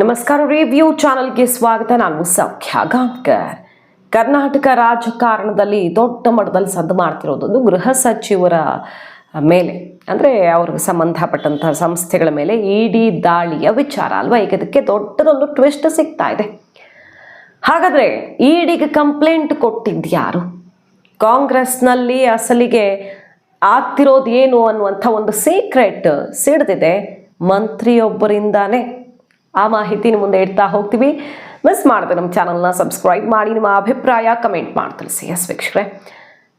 ನಮಸ್ಕಾರ ರಿವ್ಯೂ ಚಾನೆಲ್ಗೆ ಸ್ವಾಗತ. ನಾನು ಸೌಖ್ಯ ಗಾಂಕರ್ ಕರ್ನಾಟಕ ರಾಜಕಾರಣದಲ್ಲಿ ದೊಡ್ಡ ಮಟ್ಟದಲ್ಲಿ ಸದ್ದು ಮಾಡ್ತಿರೋದೊಂದು ಗೃಹ ಸಚಿವರ ಮೇಲೆ, ಅಂದರೆ ಅವ್ರಿಗೆ ಸಂಬಂಧಪಟ್ಟಂತಹ ಸಂಸ್ಥೆಗಳ ಮೇಲೆ ಇಡಿ ದಾಳಿಯ ವಿಚಾರ ಅಲ್ವಾ? ಈಗ ಅದಕ್ಕೆ ದೊಡ್ಡದೊಂದು ಟ್ವಿಸ್ಟ್ ಸಿಗ್ತಾ ಇದೆ. ಹಾಗಾದರೆ ಇಡಿಗೆ ಕಂಪ್ಲೇಂಟ್ ಕೊಟ್ಟಿದ್ಯಾರು? ಕಾಂಗ್ರೆಸ್ನಲ್ಲಿ ಅಸಲಿಗೆ ಆಗ್ತಿರೋದು ಏನು ಅನ್ನುವಂಥ ಒಂದು ಸೀಕ್ರೆಟ್ ಸಿಡ್ದಿದೆ. ಮಂತ್ರಿಯೊಬ್ಬರಿಂದಾನೇ. ಆ ಮಾಹಿತಿ ನಿಮ್ಮ ಮುಂದೆ ಇಡ್ತಾ ಹೋಗ್ತೀವಿ. ಮಿಸ್ ಮಾಡಿದೆ ನಮ್ಮ ಚಾನಲ್ನ ಸಬ್ಸ್ಕ್ರೈಬ್ ಮಾಡಿ, ನಿಮ್ಮ ಅಭಿಪ್ರಾಯ ಕಮೆಂಟ್ ಮಾಡಿ ತಿಳಿಸಿ ಎಸ್ ವೀಕ್ಷಕರೇ.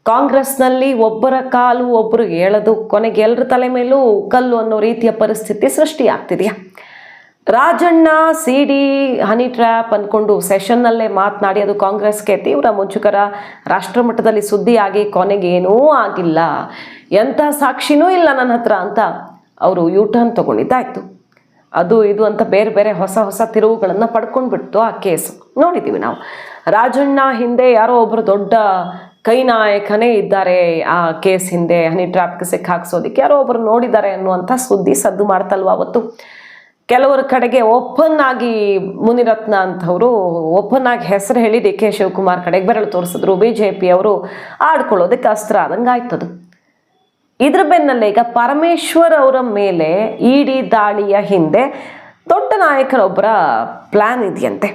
ಕಾಂಗ್ರೆಸ್ನಲ್ಲಿ ಒಬ್ಬರ ಕಾಲು ಒಬ್ಬರು ಹೇಳೋದು ಕೊನೆಗೆ ಎಲ್ಲರ ತಲೆ ಮೇಲೂ ಕಲ್ಲು ಅನ್ನೋ ರೀತಿಯ ಪರಿಸ್ಥಿತಿ ಸೃಷ್ಟಿಯಾಗ್ತಿದೆಯಾ? Rajanna C D honey trap ಅಂದ್ಕೊಂಡು ಸೆಷನ್ನಲ್ಲೇ ಮಾತನಾಡಿ, ಅದು ಕಾಂಗ್ರೆಸ್ಗೆ ತೀವ್ರ ಮುಂಚುಕರ ರಾಷ್ಟ್ರಮಟ್ಟದಲ್ಲಿ ಸುದ್ದಿಯಾಗಿ ಕೊನೆಗೇನೂ ಆಗಿಲ್ಲ. ಎಂಥ ಸಾಕ್ಷಿನೂ ಇಲ್ಲ ನನ್ನ ಹತ್ರ ಅಂತ ಅವರು ಯೂಟರ್ನ್ ಟರ್ನ್ ತಗೊಂಡಿದ್ದಾಯ್ತು. ಅದು ಇದು ಅಂತ ಬೇರೆ ಬೇರೆ ಹೊಸ ಹೊಸ ತಿರುವುಗಳನ್ನು ಪಡ್ಕೊಂಡ್ಬಿಡ್ತು ಆ ಕೇಸ್. ನೋಡಿದ್ದೀವಿ ನಾವು. ರಾಜಣ್ಣ ಹಿಂದೆ ಯಾರೋ ಒಬ್ಬರು ದೊಡ್ಡ ಕೈ ನಾಯಕನೇ ಇದ್ದಾರೆ ಆ ಕೇಸ್ ಹಿಂದೆ ಹನಿ ಟ್ರಾಪ್ಗೆ ಸಿಕ್ಕ ಹಾಕ್ಸೋದಕ್ಕೆ ಯಾರೋ ಒಬ್ಬರು ನೋಡಿದ್ದಾರೆ ಅನ್ನುವಂಥ ಸುದ್ದಿ ಸದ್ದು ಮಾಡ್ತಲ್ವ ಅವತ್ತು. ಕೆಲವರ ಕಡೆಗೆ ಓಪನ್ ಆಗಿ ಮುನಿರತ್ನ ಅಂತವರು ಓಪನ್ ಆಗಿ ಹೆಸರು ಹೇಳಿ ಡಿ ಕೆ ಶಿವಕುಮಾರ್ ಕಡೆಗೆ ಬೆರಳು ತೋರಿಸಿದ್ರು. ಬಿ ಜೆ ಪಿ ಅವರು ಆಡ್ಕೊಳ್ಳೋದಕ್ಕೆ ಅಸ್ತ್ರ ಆದಂಗೆ ಆಯ್ತದು ಇದ್ರ ಬೆನ್ನಲ್ಲೇ ಈಗ ಪರಮೇಶ್ವರ್ ಅವರ ಮೇಲೆ ಇಡಿ ದಾಳಿಯ ಹಿಂದೆ ದೊಡ್ಡ ನಾಯಕರೊಬ್ಬರ ಪ್ಲಾನ್ ಇದೆಯಂತೆ.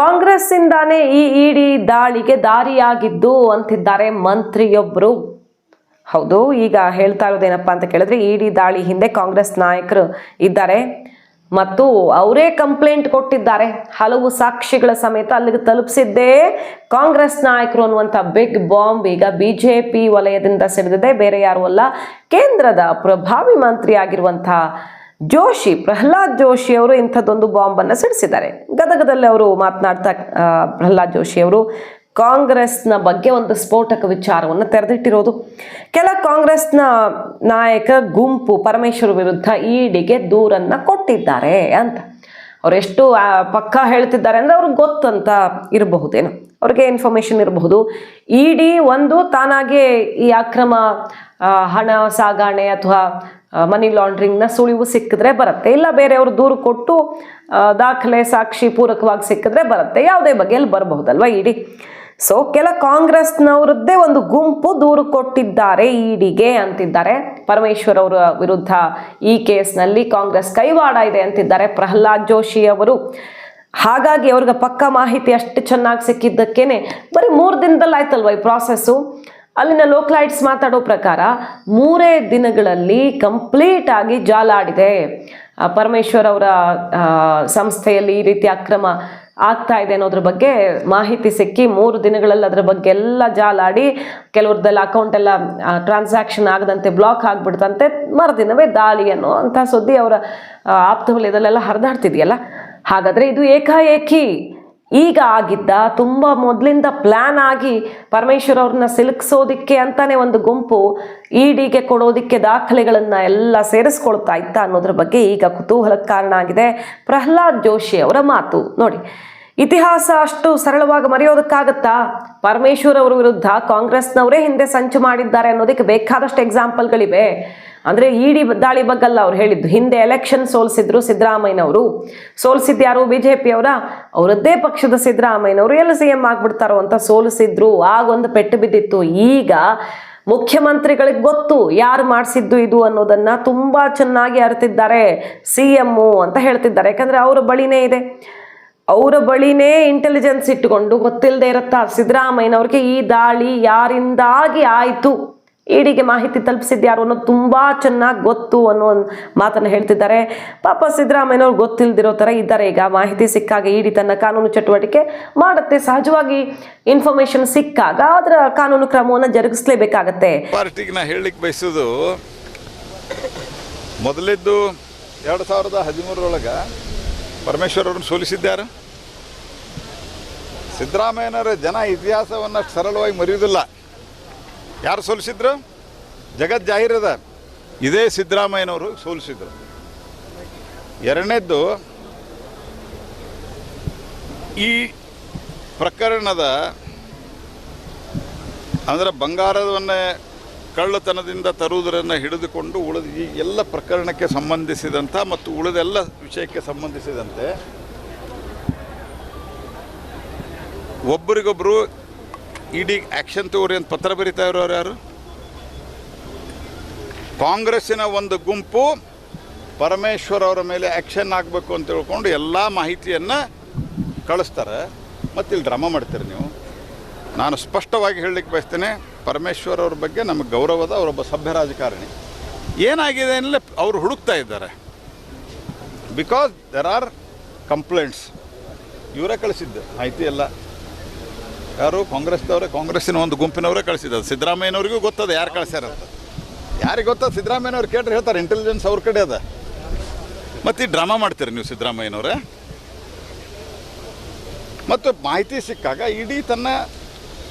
ಕಾಂಗ್ರೆಸ್ಸಿಂದಾನೇ ಈ ಇಡಿ ದಾಳಿಗೆ ದಾರಿಯಾಗಿದ್ದು ಅಂತಿದ್ದಾರೆ ಮಂತ್ರಿಯೊಬ್ಬರು ಹೌದು, ಈಗ ಹೇಳ್ತಾ ಇರೋದೇನಪ್ಪ ಅಂತ ಕೇಳಿದ್ರೆ ಇಡಿ ದಾಳಿ ಹಿಂದೆ ಕಾಂಗ್ರೆಸ್ ನಾಯಕರು ಇದ್ದಾರೆ. ಮತ್ತು ಅವರೇ ಕಂಪ್ಲೇಂಟ್ ಕೊಟ್ಟಿದ್ದಾರೆ. ಹಲವು ಸಾಕ್ಷಿಗಳ ಸಮೇತ ಅಲ್ಲಿಗೆ ತಲುಪಿಸಿದ್ದೇ ಕಾಂಗ್ರೆಸ್ ನಾಯಕರು ಅನ್ನುವಂಥ ಬಿಗ್ ಬಾಂಬ್ ಈಗ ಬಿ ಜೆ ಪಿ ವಲಯದಿಂದ ಸಿಡಿದಿದೆ. ಬೇರೆ ಯಾರು ಅಲ್ಲ, ಕೇಂದ್ರದ ಪ್ರಭಾವಿ ಮಂತ್ರಿ ಆಗಿರುವಂಥ ಜೋಶಿ, ಪ್ರಹ್ಲಾದ್ ಜೋಶಿ ಅವರು ಇಂಥದ್ದೊಂದು ಬಾಂಬನ್ನು ಸಿಡಿಸಿದ್ದಾರೆ. ಗದಗದಲ್ಲಿ ಅವರು ಮಾತನಾಡ್ತಾ ಪ್ರಹ್ಲಾದ್ ಜೋಶಿ ಅವರು ಕಾಂಗ್ರೆಸ್ನ ಬಗ್ಗೆ ಒಂದು ಸ್ಫೋಟಕ ವಿಚಾರವನ್ನು ತೆರೆದಿಟ್ಟಿರೋದು. ಕೆಲ ಕಾಂಗ್ರೆಸ್ನ ನಾಯಕ ಗುಂಪು ಪರಮೇಶ್ವರ್ ವಿರುದ್ಧ ಇಡಿಗೆ ದೂರನ್ನ ಕೊಟ್ಟಿದ್ದಾರೆ ಅಂತ. ಅವರೆಷ್ಟು ಪಕ್ಕಾ ಹೇಳ್ತಿದ್ದಾರೆ ಅಂದರೆ ಅವ್ರಿಗೆ ಗೊತ್ತಂತ ಇರಬಹುದೇನೋ. ಅವ್ರಿಗೆ ಇನ್ಫಾರ್ಮೇಷನ್ ಇರಬಹುದು. ಇಡಿ ಒಂದು ತಾನಾಗೆ ಈ ಅಕ್ರಮ ಹಣ ಸಾಗಾಣೆ ಅಥವಾ ಮನಿ ಲಾಂಡ್ರಿಂಗ್ನ ಸುಳಿವು ಸಿಕ್ಕಿದ್ರೆ ಬರುತ್ತೆ. ಇಲ್ಲ ಬೇರೆಯವರು ದೂರು ಕೊಟ್ಟು ದಾಖಲೆ ಸಾಕ್ಷಿ ಪೂರಕವಾಗಿ ಸಿಕ್ಕಿದ್ರೆ ಬರುತ್ತೆ. ಯಾವುದೇ ಬಗೆಯಲ್ಲಿ ಬರಬಹುದಲ್ವ ಇಡಿ ಸೊ ಕೆಲ ಕಾಂಗ್ರೆಸ್ನವರದ್ದೇ ಒಂದು ಗುಂಪು ದೂರು ಕೊಟ್ಟಿದ್ದಾರೆ ಇಡಿಗೆ ಅಂತಿದ್ದಾರೆ. ಪರಮೇಶ್ವರ್ ಅವರ ವಿರುದ್ಧ ಈ ಕೇಸ್ನಲ್ಲಿ ಕಾಂಗ್ರೆಸ್ ಕೈವಾಡ ಇದೆ ಅಂತಿದ್ದಾರೆ ಪ್ರಹ್ಲಾದ್ ಜೋಶಿ ಅವರು. ಹಾಗಾಗಿ ಅವ್ರಿಗೆ ಪಕ್ಕ ಮಾಹಿತಿ ಅಷ್ಟು ಚೆನ್ನಾಗಿ ಸಿಕ್ಕಿದ್ದಕ್ಕೇನೆ ಬರೀ ಮೂರು ದಿನದಲ್ಲಿ ಆಯ್ತಲ್ವ ಈ ಪ್ರಾಸೆಸ್ಸು ಅಲ್ಲಿನ ಲೋಕಲೈಟ್ಸ್ ಮಾತಾಡೋ ಪ್ರಕಾರ ಮೂರೇ ದಿನಗಳಲ್ಲಿ ಕಂಪ್ಲೀಟ್ ಆಗಿ ಜಾಲಾಡಿದೆ. ಪರಮೇಶ್ವರ್ ಅವರ ಸಂಸ್ಥೆಯಲ್ಲಿ ಈ ರೀತಿ ಅಕ್ರಮ ಆಗ್ತಾ ಇದೆ ಅನ್ನೋದ್ರ ಬಗ್ಗೆ ಮಾಹಿತಿ ಸಿಕ್ಕಿ ಮೂರು ದಿನಗಳಲ್ಲಿ ಅದರ ಬಗ್ಗೆ ಎಲ್ಲ ಜಾಲಾಡಿ ಕೆಲವ್ರದ್ದೆಲ್ಲ ಅಕೌಂಟ್ ಎಲ್ಲ ಟ್ರಾನ್ಸಾಕ್ಷನ್ ಆಗದಂತೆ ಬ್ಲಾಕ್ ಆಗಿಬಿಡ್ತಂತೆ, ಮರುದಿನವೇ ದಾಳಿ ಅನ್ನೋ ಅಂಥ ಸುದ್ದಿ ಅವರ ಆಪ್ತ ವಲಯದಲ್ಲೆಲ್ಲ ಹರಿದಾಡ್ತಿದೆಯಲ್ಲ? ಹಾಗಾದರೆ ಇದು ಏಕಾಏಕಿ ಈಗ ಆಗಿದ್ದ, ತುಂಬ ಮೊದಲಿಂದ ಪ್ಲ್ಯಾನ್ ಆಗಿ ಪರಮೇಶ್ವರ್ ಅವ್ರನ್ನ ಸಿಲುಕಿಸೋದಿಕ್ಕೆ ಅಂತಾನೆ ಒಂದು ಗುಂಪು ಇಡಿಗೆ ಕೊಡೋದಿಕ್ಕೆ ದಾಖಲೆಗಳನ್ನು ಎಲ್ಲ ಸೇರಿಸ್ಕೊಳ್ತಾ ಇತ್ತ ಅನ್ನೋದ್ರ ಬಗ್ಗೆ ಈಗ ಕುತೂಹಲಕ್ಕೆ ಕಾರಣ ಆಗಿದೆ ಪ್ರಹ್ಲಾದ್ ಜೋಶಿ ಅವರ ಮಾತು. ನೋಡಿ, ಇತಿಹಾಸ ಅಷ್ಟು ಸರಳವಾಗಿ ಮರೆಯೋದಕ್ಕಾಗತ್ತಾ? ಪರಮೇಶ್ವರ್ ಅವರ ವಿರುದ್ಧ ಕಾಂಗ್ರೆಸ್ನವರೇ ಹಿಂದೆ ಸಂಚು ಮಾಡಿದ್ದಾರೆ ಅನ್ನೋದಕ್ಕೆ ಬೇಕಾದಷ್ಟು ಎಕ್ಸಾಂಪಲ್ಗಳಿವೆ ಅಂದರೆ ಇಡಿ ದಾಳಿ ಬಗ್ಗಲ್ಲ ಅವ್ರು ಹೇಳಿದ್ದು. ಹಿಂದೆ ಎಲೆಕ್ಷನ್ ಸೋಲಿಸಿದ್ರು ಸಿದ್ದರಾಮಯ್ಯನವರು. ಸೋಲಿಸಿದ್ದು ಯಾರು? ಬಿ ಜೆ ಪಿಯವರ ಅವರದ್ದೇ ಪಕ್ಷದ ಸಿದ್ದರಾಮಯ್ಯನವರು. ಎಲ್ಲ ಸಿ ಎಂ ಆಗ್ಬಿಡ್ತಾರೋ ಅಂತ ಸೋಲಿಸಿದ್ರು. ಆಗೊಂದು ಪೆಟ್ಟು ಬಿದ್ದಿತ್ತು. ಈಗ ಮುಖ್ಯಮಂತ್ರಿಗಳಿಗೆ ಗೊತ್ತು ಯಾರು ಮಾಡಿಸಿದ್ದು ಇದು ಅನ್ನೋದನ್ನು ತುಂಬ ಚೆನ್ನಾಗಿ ಅರಿತಿದ್ದಾರೆ ಸಿ ಎಮ್ಮು ಅಂತ ಹೇಳ್ತಿದ್ದಾರೆ. ಯಾಕಂದರೆ ಅವರ ಬಳಿನೇ ಇದೆ. ಅವರ ಬಳಿನೇ ಇಂಟೆಲಿಜೆನ್ಸ್ ಇಟ್ಟುಕೊಂಡು ಗೊತ್ತಿಲ್ಲದೆ ಇರುತ್ತಾ ಸಿದ್ದರಾಮಯ್ಯನವ್ರಿಗೆ ಈ ದಾಳಿ ಯಾರಿಂದಾಗಿ ಆಯಿತು? ಇಡಿಗೆ ಮಾಹಿತಿ ತಲುಪಿಸಿದ್ಯಾರು ಅನ್ನೋದು ತುಂಬ ಚೆನ್ನಾಗಿ ಗೊತ್ತು ಅನ್ನೋ ಒಂದು ಮಾತನ್ನು ಹೇಳ್ತಿದ್ದಾರೆ. ಪಾಪ ಸಿದ್ದರಾಮಯ್ಯನವ್ರು ಗೊತ್ತಿಲ್ಲದಿರೋ ಥರ ಇದ್ದಾರೆ. ಈಗ ಮಾಹಿತಿ ಸಿಕ್ಕಾಗ ಇಡಿ ತನ್ನ ಕಾನೂನು ಚಟುವಟಿಕೆ ಮಾಡುತ್ತೆ. ಸಹಜವಾಗಿ ಇನ್ಫಾರ್ಮೇಶನ್ ಸಿಕ್ಕಾಗ ಅದರ ಕಾನೂನು ಕ್ರಮವನ್ನು ಜರುಗಿಸಲೇಬೇಕಾಗತ್ತೆ. ಪಾರ್ಟಿಗೆ ನಾ ಹೇಳಲಿಕ್ಕೆ ಬಯಸೋದು, ಮೊದಲಿದ್ದು ಎರಡು ಸಾವಿರದ ಹದಿಮೂರರೊಳಗೆ ಪರಮೇಶ್ವರ್ ಅವ್ರನ್ನ ಸೋಲಿಸಿದ್ದಾರೆ ಸಿದ್ದರಾಮಯ್ಯನವರ ಜನ ಇತಿಹಾಸವನ್ನು ಸರಳವಾಗಿ ಮರೆಯುವುದಿಲ್ಲ ಯಾರು ಸೋಲಿಸಿದ್ರು? ಜಗತ್ ಜಾಹೀರದ ಇದೇ ಸಿದ್ದರಾಮಯ್ಯನವರು ಸೋಲಿಸಿದ್ರು. ಎರಡನೇದ್ದು, ಈ ಪ್ರಕರಣದ ಅಂದರೆ ಬಂಗಾರವನ್ನೇ ಕಳ್ಳತನದಿಂದ ತರುವುದರನ್ನು ಹಿಡಿದುಕೊಂಡು ಉಳಿದ ಈ ಎಲ್ಲ ಪ್ರಕರಣಕ್ಕೆ ಸಂಬಂಧಿಸಿದಂಥ ಮತ್ತು ಉಳಿದೆಲ್ಲ ವಿಷಯಕ್ಕೆ ಸಂಬಂಧಿಸಿದಂತೆ ಒಬ್ಬರಿಗೊಬ್ಬರು ಇಡೀ ಆ್ಯಕ್ಷನ್ ತಗೋರಿ ಅಂತ ಪತ್ರ ಬರಿತಾ ಇರೋರು ಯಾರು? ಕಾಂಗ್ರೆಸ್ಸಿನ ಒಂದು ಗುಂಪು ಪರಮೇಶ್ವರ್ ಅವರ ಮೇಲೆ ಆ್ಯಕ್ಷನ್ ಆಗಬೇಕು ಅಂತ ತಿಳ್ಕೊಂಡು ಎಲ್ಲ ಮಾಹಿತಿಯನ್ನು ಕಳಿಸ್ತಾರೆ. ಮತ್ತು ಇಲ್ಲಿ ಡ್ರಾಮಾ ಮಾಡ್ತೀರಿ ನೀವು. ನಾನು ಸ್ಪಷ್ಟವಾಗಿ ಹೇಳಲಿಕ್ಕೆ ಬಯಸ್ತೇನೆ, ಪರಮೇಶ್ವರ್ ಅವ್ರ ಬಗ್ಗೆ ನಮಗೆ ಗೌರವದ ಅವರೊಬ್ಬ ಸಭ್ಯ ರಾಜಕಾರಣಿ. ಏನಾಗಿದೆ ಅನ್ನಲೇ ಅವರು ಹುಡುಕ್ತಾ ಇದ್ದಾರೆ. ಬಿಕಾಸ್ ದೆರ್ ಆರ್ ಕಂಪ್ಲೇಂಟ್ಸ್ ಇವರೇ ಕಳಿಸಿದ್ದು ಮಾಹಿತಿ ಎಲ್ಲ. ಯಾರು? ಕಾಂಗ್ರೆಸ್ದವರೇ ಕಾಂಗ್ರೆಸ್ಸಿನ ಒಂದು ಗುಂಪಿನವರೇ ಕಳಿಸಿದ್ದಾರೆ. ಸಿದ್ದರಾಮಯ್ಯನವ್ರಿಗೂ ಗೊತ್ತದ ಯಾರು ಕಳಿಸ್ಯಾರ ಅಂತ. ಯಾರಿಗೆ ಗೊತ್ತದ ಸಿದ್ದರಾಮಯ್ಯನವ್ರು ಕೇಳ್ರಿ ಹೇಳ್ತಾರೆ ಇಂಟೆಲಿಜೆನ್ಸ್ ಅವ್ರ ಕಡೆ ಅದ. ಮತ್ತು ಈ ಡ್ರಾಮಾ ಮಾಡ್ತೀರಿ ನೀವು ಸಿದ್ದರಾಮಯ್ಯನವರೇ? ಮತ್ತು ಮಾಹಿತಿ ಸಿಕ್ಕಾಗ ಇಡೀ ತನ್ನ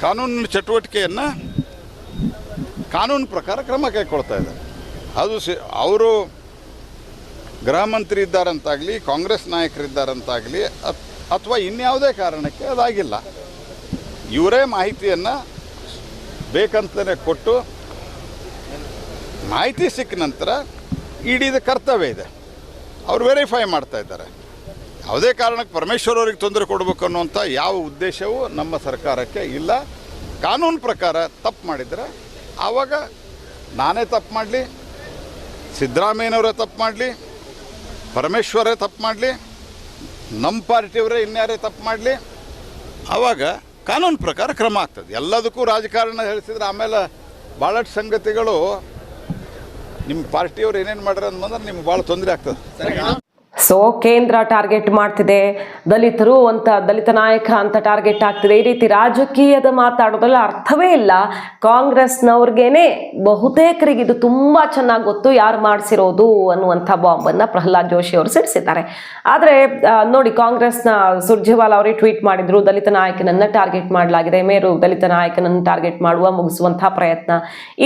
ಕಾನೂನಿನ ಚಟುವಟಿಕೆಯನ್ನು ಕಾನೂನು ಪ್ರಕಾರ ಕ್ರಮ ಕೈಗೊಳ್ತಾ ಇದ್ದಾರೆ. ಅದು ಸಿ, ಅವರು ಗೃಹ ಮಂತ್ರಿ ಇದ್ದಾರಂತಾಗಲಿ, ಕಾಂಗ್ರೆಸ್ ನಾಯಕರಿದ್ದಾರಂತಾಗಲಿ ಅಥವಾ ಇನ್ಯಾವುದೇ ಕಾರಣಕ್ಕೆ ಅದಾಗಿಲ್ಲ. ಇವರೇ ಮಾಹಿತಿಯನ್ನು ಬೇಕಂತಲೇ ಕೊಟ್ಟು ಮಾಹಿತಿ ಸಿಕ್ಕ ನಂತರ ಇಡಿದ ಕರ್ತವ್ಯ ಇದೆ. ಅವ್ರು ವೆರಿಫೈ ಮಾಡ್ತಾ ಇದ್ದಾರೆ. ಯಾವುದೇ ಕಾರಣಕ್ಕೆ ಪರಮೇಶ್ವರ್ ಅವರಿಗೆ ತೊಂದರೆ ಕೊಡಬೇಕು ಅನ್ನುವಂಥ ಯಾವ ಉದ್ದೇಶವೂ ನಮ್ಮ ಸರ್ಕಾರಕ್ಕೆ ಇಲ್ಲ. ಕಾನೂನು ಪ್ರಕಾರ ತಪ್ಪು ಮಾಡಿದರೆ ಆವಾಗ ನಾನೇ ತಪ್ಪು ಮಾಡಲಿ, ಸಿದ್ದರಾಮಯ್ಯನವರೇ ತಪ್ಪು ಮಾಡಲಿ, ಪರಮೇಶ್ವರೇ ತಪ್ಪು ಮಾಡಲಿ, ನಮ್ಮ ಪಾರ್ಟಿಯವರೇ ಇನ್ಯಾರೇ ತಪ್ಪು ಮಾಡಲಿ. ಆವಾಗ ಕಾನೂನು ಪ್ರಕಾರ ಕ್ರಮ ಆಗ್ತದೆ. ಎಲ್ಲದಕ್ಕೂ ರಾಜಕಾರಣ ಹೇಳಿಸಿದ್ರೆ ಆಮೇಲೆ ಭಾಳಷ್ಟು ಸಂಗತಿಗಳು ನಿಮ್ಮ ಪಾರ್ಟಿಯವ್ರು ಏನೇನು ಮಾಡ್ಯಾರ ಅಂತಂದ್ರೆ ನಿಮ್ಗೆ ಭಾಳ ತೊಂದರೆ ಆಗ್ತದೆ. ಸೊ ಕೇಂದ್ರ ಟಾರ್ಗೆಟ್ ಮಾಡ್ತಿದೆ. ದಲಿತರು ಅಂತ ದಲಿತ ನಾಯಕ ಅಂತ ಟಾರ್ಗೆಟ್ ಆಗ್ತಿದೆ. ಈ ರೀತಿ ರಾಜಕೀಯದ ಮಾತಾಡೋದ್ರಲ್ಲಿ ಅರ್ಥವೇ ಇಲ್ಲ. ಕಾಂಗ್ರೆಸ್ನವ್ರಿಗೇನೆ ಬಹುತೇಕರಿಗೆ ಇದು ತುಂಬ ಚೆನ್ನಾಗಿ ಗೊತ್ತು ಯಾರು ಮಾಡಿಸಿರೋದು ಅನ್ನುವಂಥ ಬಾಂಬನ್ನು ಪ್ರಹ್ಲಾದ್ ಜೋಶಿ ಅವರು ಸಿಡಿಸಿದ್ದಾರೆ. ಆದರೆ ನೋಡಿ ಕಾಂಗ್ರೆಸ್ನ ಸುರ್ಜೇವಾಲಾ ಅವರೇ ಟ್ವೀಟ್ ಮಾಡಿದ್ರು, ದಲಿತ ನಾಯಕನನ್ನ ಟಾರ್ಗೆಟ್ ಮಾಡಲಾಗಿದೆ, ಮೇರು ದಲಿತ ನಾಯಕನನ್ನು ಟಾರ್ಗೆಟ್ ಮಾಡುವ, ಮುಗಿಸುವಂಥ ಪ್ರಯತ್ನ.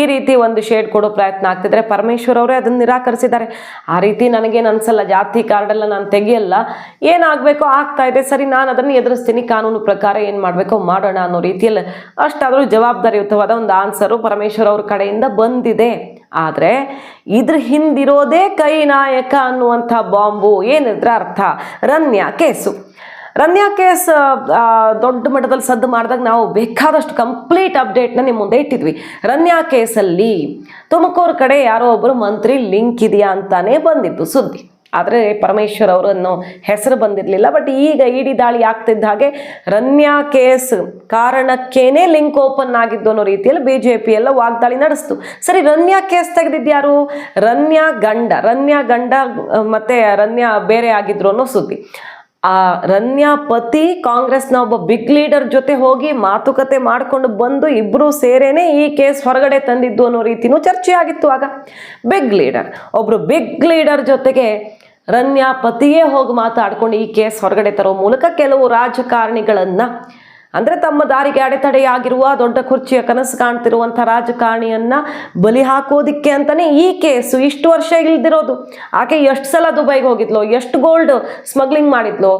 ಈ ರೀತಿ ಒಂದು ಶೇಡ್ ಕೊಡೋ ಪ್ರಯತ್ನ ಆಗ್ತಿದ್ರೆ ಪರಮೇಶ್ವರ್ ಅವರೇ ಅದನ್ನು ನಿರಾಕರಿಸಿದ್ದಾರೆ. ಆ ರೀತಿ ನನಗೇನು ಅನ್ಸಲ್ಲ, ಜಾತಿ ಕಾರ್ಡೆಲ್ಲ ನಾನು ತೆಗಿಯಲ್ಲ. ಏನಾಗಬೇಕೋ ಆಗ್ತಾ ಇದೆ. ಸರಿ, ನಾನು ಅದನ್ನು ಎದುರಿಸ್ತೀನಿ. ಕಾನೂನು ಪ್ರಕಾರ ಏನು ಮಾಡಬೇಕೋ ಮಾಡೋಣ ಅನ್ನೋ ರೀತಿಯಲ್ಲಿ ಅಷ್ಟಾದರೂ ಜವಾಬ್ದಾರಿಯುತವಾದ ಒಂದು ಆನ್ಸರು ಪರಮೇಶ್ವರ್ ಅವ್ರ ಕಡೆಯಿಂದ ಬಂದಿದೆ. ಆದರೆ, ಇದ್ರ ಹಿಂದಿರೋದೇ ಕೈ ನಾಯಕ ಅನ್ನುವಂಥ ಬಾಂಬು. ಏನಿದ್ರ ಅರ್ಥ? ರನ್ಯಾ ಕೇಸು. ರನ್ಯಾ ಕೇಸ್ ದೊಡ್ಡ ಮಟ್ಟದಲ್ಲಿ ಸದ್ದು ಮಾಡಿದಾಗ ನಾವು ಬೇಕಾದಷ್ಟು ಕಂಪ್ಲೀಟ್ ಅಪ್ಡೇಟ್ನ ನಿಮ್ಮ ಮುಂದೆ ಇಟ್ಟಿದ್ವಿ. ರನ್ಯಾ ಕೇಸಲ್ಲಿ ತುಮಕೂರು ಕಡೆ ಯಾರೋ ಒಬ್ಬರು ಮಂತ್ರಿ ಲಿಂಕ್ ಇದೆಯಾ ಅಂತಾನೆ ಬಂದಿತ್ತು ಸುದ್ದಿ. ಆದರೆ ಪರಮೇಶ್ವರ್ ಅವರನ್ನು ಹೆಸರು ಬಂದಿರಲಿಲ್ಲ. ಬಟ್ ಈಗ ಇಡಿ ದಾಳಿ ಆಗ್ತಿದ್ದ ಹಾಗೆ ರನ್ಯಾ ಕೇಸ್ ಕಾರಣಕ್ಕೇನೆ ಲಿಂಕ್ ಓಪನ್ ಆಗಿದ್ದು ಅನ್ನೋ ರೀತಿಯಲ್ಲಿ ಬಿ ಜೆ ಪಿ ಎಲ್ಲ ವಾಗ್ದಾಳಿ ನಡೆಸ್ತು. ಸರಿ, ರನ್ಯಾ ಕೇಸ್ ತೆಗೆದಿದ್ಯಾರು ರನ್ಯಾ ಗಂಡ ರನ್ಯಾ ಗಂಡ, ಮತ್ತೆ ರನ್ಯಾ ಬೇರೆ ಆಗಿದ್ರು ಅನ್ನೋ ಸುದ್ದಿ. ಆ ರನ್ಯಾ ಪತಿ ಕಾಂಗ್ರೆಸ್ನ ಒಬ್ಬ ಬಿಗ್ ಲೀಡರ್ ಜೊತೆ ಹೋಗಿ ಮಾತುಕತೆ ಮಾಡ್ಕೊಂಡು ಬಂದು ಇಬ್ರು ಸೇರೇನೆ ಈ ಕೇಸ್ ಹೊರಗಡೆ ತಂದಿದ್ದು ಅನ್ನೋ ರೀತಿನೂ ಚರ್ಚೆ ಆಗಿತ್ತು ಆಗ. ಬಿಗ್ ಲೀಡರ್ ಒಬ್ರು ಬಿಗ್ ಲೀಡರ್ ಜೊತೆಗೆ ರನ್ಯಾ ಪತಿಯೇ ಹೋಗಿ ಮಾತಾಡ್ಕೊಂಡು ಈ ಕೇಸ್ ಹೊರಗಡೆ ತರೋ ಮೂಲಕ ಕೆಲವು ರಾಜಕಾರಣಿಗಳನ್ನು, ಅಂದರೆ ತಮ್ಮ ದಾರಿಗೆ ಅಡೆತಡೆಯಾಗಿರುವ ದೊಡ್ಡ ಕುರ್ಚಿಯ ಕನಸು ಕಾಣ್ತಿರುವಂಥ ರಾಜಕಾರಣಿಯನ್ನು ಬಲಿ ಹಾಕೋದಿಕ್ಕೆ ಅಂತಲೇ ಈ ಕೇಸು ಇಷ್ಟು ವರ್ಷ ಇಲ್ದಿರೋದು. ಆಕೆ ಎಷ್ಟು ಸಲ ದುಬೈಗೆ ಹೋಗಿದ್ಲು, ಎಷ್ಟು ಗೋಲ್ಡ್ ಸ್ಮಗ್ಲಿಂಗ್ ಮಾಡಿದ್ಲು,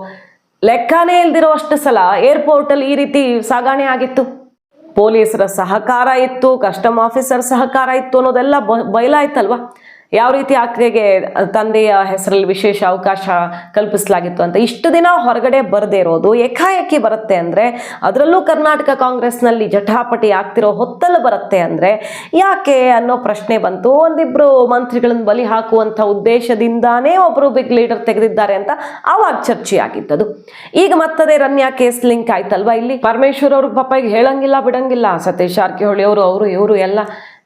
ಲೆಕ್ಕನೇ ಇಲ್ದಿರೋ ಅಷ್ಟು ಸಲ ಏರ್ಪೋರ್ಟಲ್ಲಿ ಈ ರೀತಿ ಸಾಗಾಣೆ ಆಗಿತ್ತು. ಪೊಲೀಸರ ಸಹಕಾರ ಇತ್ತು, ಕಸ್ಟಮ್ ಆಫೀಸರ್ ಸಹಕಾರ ಇತ್ತು ಅನ್ನೋದೆಲ್ಲ ಬಯಲಾಯ್ತಲ್ವಾ ಯಾವ ರೀತಿ ಆಕೆಗೆ ತಂದೆಯ ಹೆಸರಲ್ಲಿ ವಿಶೇಷ ಅವಕಾಶ ಕಲ್ಪಿಸಲಾಗಿತ್ತು ಅಂತ ಇಷ್ಟು ದಿನ ಹೊರಗಡೆ ಬರದೇ ಇರೋದು ಏಕಾಏಕಿ ಬರುತ್ತೆ ಅಂದರೆ ಅದರಲ್ಲೂ ಕರ್ನಾಟಕ ಕಾಂಗ್ರೆಸ್ನಲ್ಲಿ ಜಟಾಪಟಿ ಆಗ್ತಿರೋ ಹೊತ್ತಲ್ಲಿ ಬರುತ್ತೆ ಅಂದರೆ ಯಾಕೆ ಅನ್ನೋ ಪ್ರಶ್ನೆ ಬಂತು. ಒಂದಿಬ್ಬರು ಮಂತ್ರಿಗಳನ್ನು ಬಲಿ ಹಾಕುವಂಥ ಉದ್ದೇಶದಿಂದಾನೇ ಒಬ್ಬರು ಬಿಗ್ ಲೀಡರ್ ತೆಗೆದಿದ್ದಾರೆ ಅಂತ ಆವಾಗ ಚರ್ಚೆ ಆಗಿದ್ದದು ಈಗ ಮತ್ತದೇ ರನ್ಯಾ ಕೇಸ್ ಲಿಂಕ್ ಆಯ್ತಲ್ವಾ ಇಲ್ಲಿ? ಪರಮೇಶ್ವರ್ ಅವ್ರಿಗೆ ಪಾಪ ಈಗ ಹೇಳಂಗಿಲ್ಲ, ಬಿಡಂಗಿಲ್ಲ. ಸತೀಶ್ ಜಾರಕಿಹೊಳಿ ಅವರು ಅವರು, ಇವರು ಎಲ್ಲ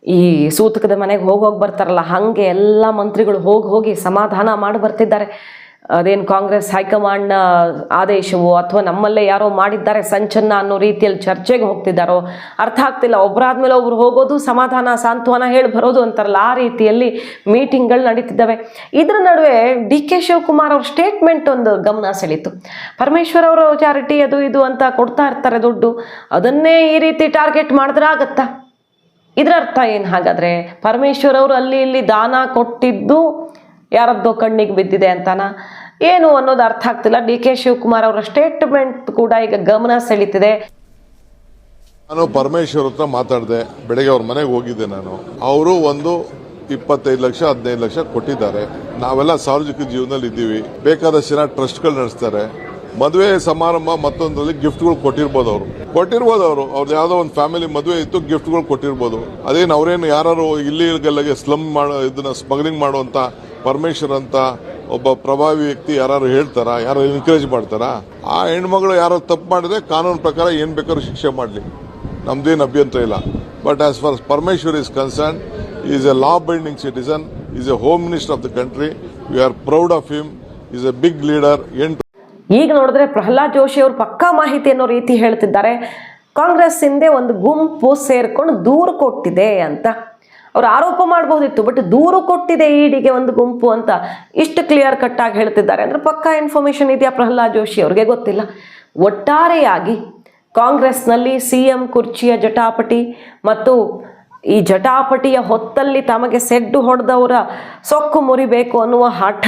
ಈ ಸೂತಕದ ಮನೆಗೆ ಹೋಗಿ ಹೋಗಿ ಬರ್ತಾರಲ್ಲ, ಹಾಗೆ ಎಲ್ಲ ಮಂತ್ರಿಗಳು ಹೋಗಿ ಹೋಗಿ ಸಮಾಧಾನ ಮಾಡಿ ಬರ್ತಿದ್ದಾರೆ. ಅದೇನು ಕಾಂಗ್ರೆಸ್ ಹೈಕಮಾಂಡ್ನ ಆದೇಶವೋ ಅಥವಾ ನಮ್ಮಲ್ಲೇ ಯಾರೋ ಮಾಡಿದ್ದಾರೆ ಸಂಚನ್ನ ಅನ್ನೋ ರೀತಿಯಲ್ಲಿ ಚರ್ಚೆಗೆ ಹೋಗ್ತಿದ್ದಾರೋ, ಅರ್ಥ ಆಗ್ತಿಲ್ಲ. ಒಬ್ಬರಾದ್ಮೇಲೆ ಒಬ್ರು ಹೋಗೋದು ಸಮಾಧಾನ, ಸಾಂತ್ವನ ಹೇಳಿ ಬರೋದು ಅಂತಾರಲ್ಲ, ಆ ರೀತಿಯಲ್ಲಿ ಮೀಟಿಂಗ್ಗಳು ನಡೀತಿದ್ದಾವೆ. ಇದರ ನಡುವೆ ಡಿ ಕೆ ಶಿವಕುಮಾರ್ ಅವ್ರ ಸ್ಟೇಟ್ಮೆಂಟ್ ಒಂದು ಗಮನ ಸೆಳೀತು. ಪರಮೇಶ್ವರ್ ಅವರು ಚಾರಿಟಿ ಅದು ಇದು ಅಂತ ಕೊಡ್ತಾ ಇರ್ತಾರೆ ದುಡ್ಡು. ಅದನ್ನೇ ಈ ರೀತಿ ಟಾರ್ಗೆಟ್ ಮಾಡಿದ್ರೆ ಆಗತ್ತಾ? ಇದರ ಅರ್ಥ ಏನು ಹಾಗಾದ್ರೆ ಪರಮೇಶ್ವರ್ ಅವರು ಅಲ್ಲಿ ಇಲ್ಲಿ ದಾನ ಕೊಟ್ಟಿದ್ದು ಯಾರದ್ದೋ ಕಣ್ಣಿಗೆ ಬಿದ್ದಿದೆ ಅಂತಾನ? ಏನು ಅನ್ನೋದು ಅರ್ಥ ಆಗ್ತಿಲ್ಲ. ಡಿ ಕೆ ಶಿವಕುಮಾರ್ ಅವರ ಸ್ಟೇಟ್ಮೆಂಟ್ ಕೂಡ ಈಗ ಗಮನ ಸೆಳೀತಿದೆ. ನಾನು ಪರಮೇಶ್ವರ್ ಹತ್ರ ಮಾತಾಡಿದೆ. ಬೆಳಗ್ಗೆ ಅವ್ರ ಮನೆಗೆ ಹೋಗಿದ್ದೆ ನಾನು. ಅವರು ಒಂದು ಇಪ್ಪತ್ತೈದು ಲಕ್ಷ, ಹದಿನೈದು ಲಕ್ಷ ಕೊಟ್ಟಿದ್ದಾರೆ. ನಾವೆಲ್ಲ ಸಾರ್ವಜನಿಕ ಜೀವನದಲ್ಲಿ ಇದ್ದೀವಿ ಬೇಕಾದಷ್ಟು ಜನ ಟ್ರಸ್ಟ್ಗಳು ನಡೆಸ್ತಾರೆ. ಮದುವೆ ಸಮಾರಂಭ ಮತ್ತೊಂದರಲ್ಲಿ ಗಿಫ್ಟ್ಗಳು ಕೊಟ್ಟಿರ್ಬೋದು ಅವರು. ಕೊಟ್ಟಿರ್ಬೋದು ಅವರು. ಅವ್ರದ್ದು ಯಾವುದೋ ಒಂದು ಫ್ಯಾಮಿಲಿ ಮದುವೆ ಇತ್ತು, ಗಿಫ್ಟ್ಗಳು ಕೊಟ್ಟಿರ್ಬೋದು. ಅದೇನು ಅವ್ರೇನು ಯಾರು ಇಲ್ಲಿಗಲ್ಲಾಗೆ ಸ್ಲಮ್ ಮಾಡೋ, ಇದನ್ನ ಸ್ಮಗ್ಲಿಂಗ್ ಮಾಡುವಂಥ ಪರಮೇಶ್ವರ್ ಅಂತ ಒಬ್ಬ ಪ್ರಭಾವಿ ವ್ಯಕ್ತಿ ಯಾರು ಹೇಳ್ತಾರಾ? ಯಾರು ಎನ್ಕರೇಜ್ ಮಾಡ್ತಾರಾ? ಆ ಹೆಣ್ಮಗಳು ಯಾರು ತಪ್ಪು ಮಾಡಿದ್ರೆ ಕಾನೂನು ಪ್ರಕಾರ ಏನು ಬೇಕಾದ್ರೂ ಶಿಕ್ಷೆ ಮಾಡಲಿ. ನಮ್ದೇನು ಅಭ್ಯಂತರ ಇಲ್ಲ. But as far Parameshwar is concern is a law binding citizen is a home minister of the country we are proud of him is a big leader ಎಂಟು ಈಗ ನೋಡಿದ್ರೆ ಪ್ರಹ್ಲಾದ್ ಜೋಶಿ ಅವರು ಪಕ್ಕಾ ಮಾಹಿತಿ ಅನ್ನೋ ರೀತಿ ಹೇಳ್ತಿದ್ದಾರೆ. ಕಾಂಗ್ರೆಸ್ ಹಿಂದೆ ಒಂದು ಗುಂಪು ಸೇರ್ಕೊಂಡು ದೂರು ಕೊಟ್ಟಿದೆ ಅಂತ. ಅವ್ರು ಆರೋಪ ಮಾಡಬಹುದಿತ್ತು, ಬಟ್ ದೂರು ಕೊಟ್ಟಿದೆ ಇಡಿಗೆ ಒಂದು ಗುಂಪು ಅಂತ ಇಷ್ಟು ಕ್ಲಿಯರ್ ಕಟ್ ಆಗಿ ಹೇಳ್ತಿದ್ದಾರೆ. ಅಂದ್ರೆ ಪಕ್ಕಾ ಇನ್ಫಾರ್ಮೇಶನ್ ಇದೆಯಾ ಪ್ರಹ್ಲಾದ್ ಜೋಶಿ ಅವ್ರಿಗೆ ಗೊತ್ತಿಲ್ಲ. ಒಟ್ಟಾರೆಯಾಗಿ ಕಾಂಗ್ರೆಸ್ನಲ್ಲಿ ಸಿ ಎಂ ಕುರ್ಚಿಯ ಜಟಾಪಟಿ ಮತ್ತು ಈ ಜಟಾಪಟಿಯ ಹೊತ್ತಲ್ಲಿ ತಮಗೆ ಸೆಡ್ಡು ಹೊಡೆದವರ ಸೊಕ್ಕು ಮುರಿಬೇಕು ಅನ್ನುವ ಹಠ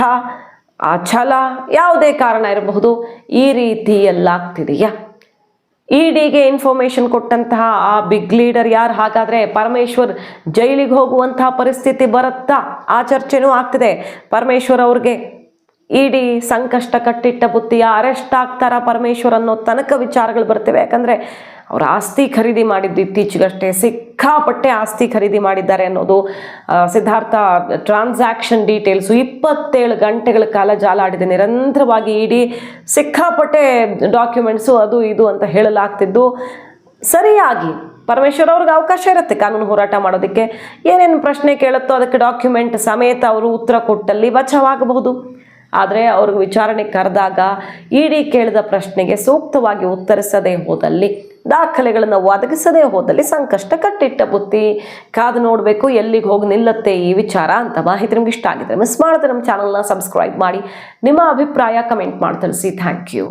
ಆ ಛಲ ಯಾವುದೇ ಕಾರಣ ಇರಬಹುದು. ಈ ರೀತಿ ಎಲ್ಲ ಆಗ್ತಿದೆಯಾ? ಇಡಿಗೆ ಇನ್ಫಾರ್ಮೇಶನ್ ಕೊಟ್ಟಂತಹ ಆ ಬಿಗ್ ಲೀಡರ್ ಯಾರು? ಹಾಗಾದ್ರೆ ಪರಮೇಶ್ವರ್ ಜೈಲಿಗೆ ಹೋಗುವಂತಹ ಪರಿಸ್ಥಿತಿ ಬರುತ್ತಾ? ಆ ಚರ್ಚೆನೂ ಆಗ್ತಿದೆ. ಪರಮೇಶ್ವರ್ ಅವ್ರಿಗೆ ಇಡಿ ಸಂಕಷ್ಟ ಕಟ್ಟಿಟ್ಟ ಬುತ್ತಿಯ ಅರೆಸ್ಟ್ ಆಗ್ತಾರ ಪರಮೇಶ್ವರ್ ಅನ್ನೋ ತನಕ ವಿಚಾರಗಳು ಬರ್ತವೆ. ಯಾಕಂದ್ರೆ ಅವ್ರ ಆಸ್ತಿ ಖರೀದಿ ಮಾಡಿದ್ದು ಇತ್ತೀಚೆಗಷ್ಟೇ ಸಿಕ್ಕಾಪಟ್ಟೆ ಆಸ್ತಿ ಖರೀದಿ ಮಾಡಿದ್ದಾರೆ ಅನ್ನೋದು ಸಿದ್ಧಾರ್ಥ ಟ್ರಾನ್ಸಾಕ್ಷನ್ ಡೀಟೇಲ್ಸು ಇಪ್ಪತ್ತೇಳು ಗಂಟೆಗಳ ಕಾಲ ಜಾಲಾಡಿದೆ. ನಿರಂತರವಾಗಿ ಇಡೀ ಸಿಕ್ಕಾಪಟ್ಟೆ ಡಾಕ್ಯುಮೆಂಟ್ಸು ಅದು ಇದು ಅಂತ ಹೇಳಲಾಗ್ತಿದ್ದು. ಸರಿಯಾಗಿ ಪರಮೇಶ್ವರ್ ಅವ್ರಿಗೆ ಅವಕಾಶ ಇರುತ್ತೆ ಕಾನೂನು ಹೋರಾಟ ಮಾಡೋದಕ್ಕೆ. ಏನೇನು ಪ್ರಶ್ನೆ ಕೇಳುತ್ತೋ ಅದಕ್ಕೆ ಡಾಕ್ಯುಮೆಂಟ್ ಸಮೇತ ಅವರು ಉತ್ತರ ಕೊಟ್ಟಲ್ಲಿ ಬಚಾವಾಗಬಹುದು ಆದರೆ ಅವ್ರಿಗೆ ವಿಚಾರಣೆ ಕರೆದಾಗ ಇಡಿ ಕೇಳಿದ ಪ್ರಶ್ನೆಗೆ ಸೂಕ್ತವಾಗಿ ಉತ್ತರಿಸದೇ ಹೋದಲ್ಲಿ ದಾಖಲೆಗಳನ್ನು ಒದಗಿಸದೆ ಹೋದಲ್ಲಿ ಸಂಕಷ್ಟ ಕಟ್ಟಿಟ್ಟ ಬುತ್ತಿ. ಕಾದು ನೋಡಬೇಕು, ಎಲ್ಲಿಗೆ ಹೋಗಿ ನಿಲ್ಲತ್ತೆ ಈ ವಿಚಾರ ಅಂತ ಮಾಹಿತಿ ನಿಮ್ಗೆ ಇಷ್ಟ ಆಗಿದ್ರೆ ಮಿಸ್ ಮಾಡಿದ್ರೆ ನಮ್ಮ ಚಾನಲ್ನ ಸಬ್ಸ್ಕ್ರೈಬ್ ಮಾಡಿ. ನಿಮ್ಮ ಅಭಿಪ್ರಾಯ ಕಮೆಂಟ್ ಮಾಡಿ ತಿಳಿಸಿ. Thank you